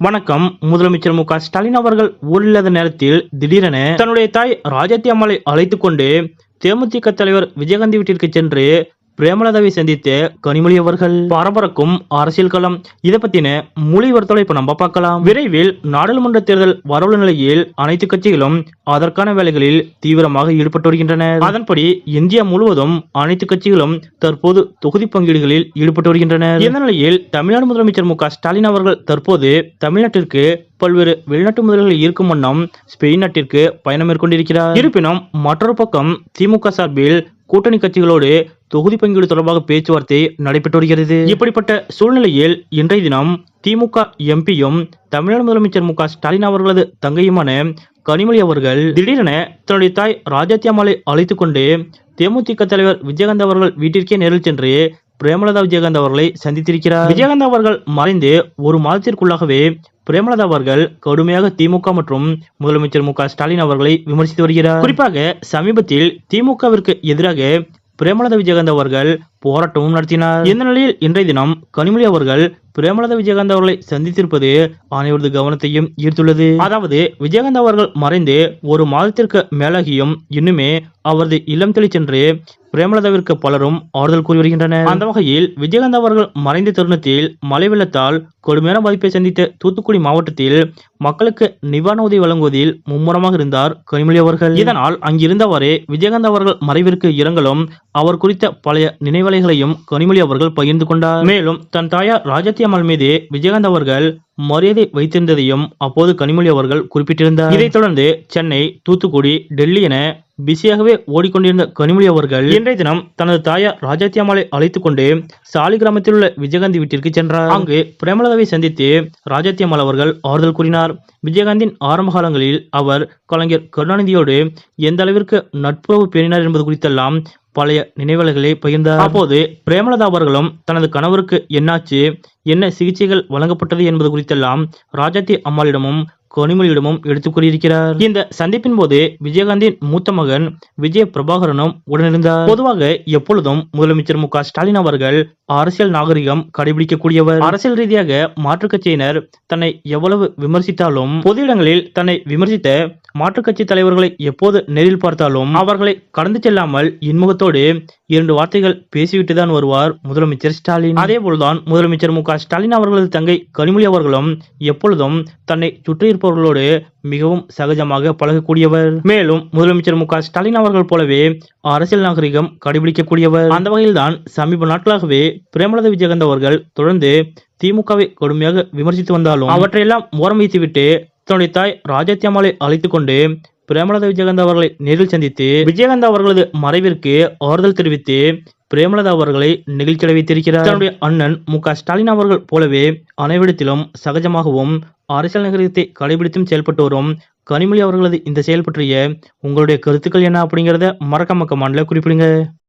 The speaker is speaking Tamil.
வணக்கம். முதலமைச்சர் மு ஸ்டாலின் அவர்கள் ஊரில்லாத நேரத்தில் திடீரென தன்னுடைய தாய் ராஜத்தி அம்மாளை அழைத்து கொண்டு தேமுதிக தலைவர் விஜயகாந்தி வீட்டிற்கு சென்று பிரேமலதாவை சந்தித்த கனிமொழி அவர்கள் பரபரக்கும் அரசியல் களம். இதை பத்தின மொழி வருத்தலை இப்ப நம்ம பார்க்கலாம். விரைவில் நாடாளுமன்ற தேர்தல் வரவுள்ள நிலையில் அனைத்து கட்சிகளும் அதற்கான வேலைகளில் தீவிரமாக ஈடுபட்டு வருகின்றனர். அதன்படி இந்தியா முழுவதும் அனைத்து கட்சிகளும் தற்போது தொகுதி பங்கீடுகளில் ஈடுபட்டு வருகின்றன இந்த நிலையில் தமிழ்நாடு முதலமைச்சர் மு ஸ்டாலின் அவர்கள் தற்போது தமிழ்நாட்டிற்கு பல்வேறு வெளிநாட்டு முதல்கள் இருக்கும் வண்ணம் ஸ்பெயின் நாட்டிற்கு பயணம் மேற்கொண்டிருக்கிறார். இருப்பினும் மற்றொரு பக்கம் திமுக சார்பில் கூட்டணி கட்சிகளோடு தொகுதி பங்கீடு தொடர்பாக பேச்சுவார்த்தை நடைபெற்று வருகிறது. இப்படிப்பட்ட சூழ்நிலையில் இன்றைய தினம் திமுக எம்பியும் தமிழ்நாடு முதலமைச்சர் மு ஸ்டாலின் அவர்களது தங்கையுமான கனிமொழி அவர்கள் திடீரென தன்னுடைய தாய் ராஜாத்தி அம்மாளை அழைத்துக் கொண்டு தேமுதிக தலைவர் விஜயகாந்த் அவர்கள் வீட்டிற்கே நேரில் சென்று பிரேமலதா விஜயகாந்த் அவர்களை சந்தித்திருக்கிறார். விஜயகாந்த் அவர்கள் மறைந்து ஒரு மாதத்திற்குள்ளாகவே பிரேமலதா அவர்கள் கடுமையாக திமுக மற்றும் முதலமைச்சர் மு க ஸ்டாலின் அவர்களை விமர்சித்து வருகிறார். குறிப்பாக சமீபத்தில் திமுகவிற்கு எதிராக பிரேமலதா விஜயகாந்த் அவர்கள் போராட்டமும் நடத்தினார். இந்த நிலையில் இன்றைய தினம் கனிமொழி அவர்கள் பிரேமலதா விஜயகாந்த் அவர்களை சந்தித்திருப்பது அனைவரது கவனத்தையும் ஈர்த்துள்ளது. அதாவது விஜயகாந்த் அவர்கள் மறைந்து ஒரு மாதத்திற்கு மேலாகியும் இன்னுமே அவரது இல்லம் தெளி சென்று பிரேமலதாவிற்கு பலரும் ஆறுதல் கூறி வருகின்றனர். அந்த வகையில் விஜயகாந்த் அவர்கள் மறைந்த தருணத்தில் மழை வெள்ளத்தால் கொடுமையான பாதிப்பை சந்தித்த தூத்துக்குடி மாவட்டத்தில் மக்களுக்கு நிவாரண உதவி வழங்குவதில் மும்முரமாக இருந்தார் கனிமொழி அவர்கள். இதனால் அங்கிருந்தவாறே விஜயகாந்த் அவர்கள் மறைவிற்கு இரங்கலும் அவர் குறித்த பழைய நினைவு நினைவலைகளையும் கனிமொழி அவர்கள் பகிர்ந்து கொண்டார். மேலும் தன் தாயார் ராஜத்தி அம்மாள் மீது விஜயகாந்த் அவர்கள் மரியாதை வைத்திருந்ததையும் அப்போது கனிமொழி அவர்கள் குறிப்பிட்டிருந்தார். இதைத் தொடர்ந்து சென்னை தூத்துக்குடி டெல்லி என பிஸியாகவே ஓடிக்கொண்டிருந்த கனிமொழி அவர்கள் இன்றைய தினம் தனது தாயார் ராஜாத்தி அம்மாளை அழைத்துக் கொண்டு சாலி கிராமத்தில் உள்ள விஜயகாந்தி வீட்டிற்கு சென்றார். அங்கு பிரேமலதாவை சந்தித்து ராஜாத்தி அம்மாள் அவர்கள் ஆறுதல் கூறினார். விஜயகாந்தின் ஆரம்ப காலங்களில் அவர் கலைஞர் கருணாநிதியோடு எந்த அளவிற்கு நட்புறவு பேணினார் என்பது குறித்தெல்லாம் பழைய நினைவலைகளை பகிர்ந்தார் அப்போது பிரேமலதா அவர்களும் தனது கணவருக்கு என்னாச்சு என்ன சிகிச்சைகள் வழங்கப்பட்டது என்பது குறித்தெல்லாம் ராஜாத்தி அம்மாளிடமும் கனிமொழியிடமும் எடுத்துக் கூறியிருக்கிறார். இந்த சந்திப்பின் போது விஜயகாந்தின் மூத்த மகன் விஜய பிரபாகரனும் உடனிருந்தார். பொதுவாக எப்பொழுதும் முதலமைச்சர் மு ஸ்டாலின் அவர்கள் அரசியல் நாகரிகம் கடைபிடிக்கக்கூடியவர். அரசியல் ரீதியாக மாற்றுக் கட்சியினர் தன்னை எவ்வளவு விமர்சித்தாலும் பொது இடங்களில் தன்னை விமர்சித்த மாற்றுக் கட்சி தலைவர்களை எப்போது நேரில் பார்த்தாலும் அவர்களை கடந்து செல்லாமல் இன்முகத்தோடு இரண்டு வார்த்தைகள் பேசிவிட்டுதான் வருவார் முதலமைச்சர் ஸ்டாலின். அதே போல்தான் முதலமைச்சர் மு ஸ்டாலின் அவர்களது தங்கை கனிமொழி அவர்களும் எப்பொழுதும் தன்னை சுற்றியிருப்பவர்களோடு மிகவும் சகஜமாக பழகக்கூடியவர். மேலும் முதலமைச்சர் மு ஸ்டாலின் அவர்கள் போலவே அரசியல் நாகரிகம் கடைபிடிக்கக்கூடியவர். அந்த வகையில்தான் சமீப நாட்களாகவே பிரேமலதா விஜயகாந்த் அவர்கள் தொடர்ந்து திமுகவை கடுமையாக விமர்சித்து வந்தாலும் அவற்றையெல்லாம் ஓரம் வைத்துவிட்டு தன்னுடைய தாய் ராஜாத்தி அழைத்துக் கொண்டு பிரேமலதா விஜயகாந்த் அவர்களை நேரில் சந்தித்து விஜயகாந்த் அவர்களது மறைவிற்கு ஆறுதல் தெரிவித்து பிரேமலதா அவர்களை நிகழ்ச்சி வைத்திருக்கிறார். தன்னுடைய அண்ணன் மு க ஸ்டாலின் அவர்கள் போலவே அனைவரிடத்திலும் சகஜமாகவும் அரசியல் நகரத்தை கடைபிடித்தும் செயல்பட்டு வரும் கனிமொழி அவர்களது இந்த செயல் பற்றிய உங்களுடைய கருத்துக்கள் என்ன அப்படிங்கிறத மறக்காம கமெண்ட்ல குறிப்பிடுங்க.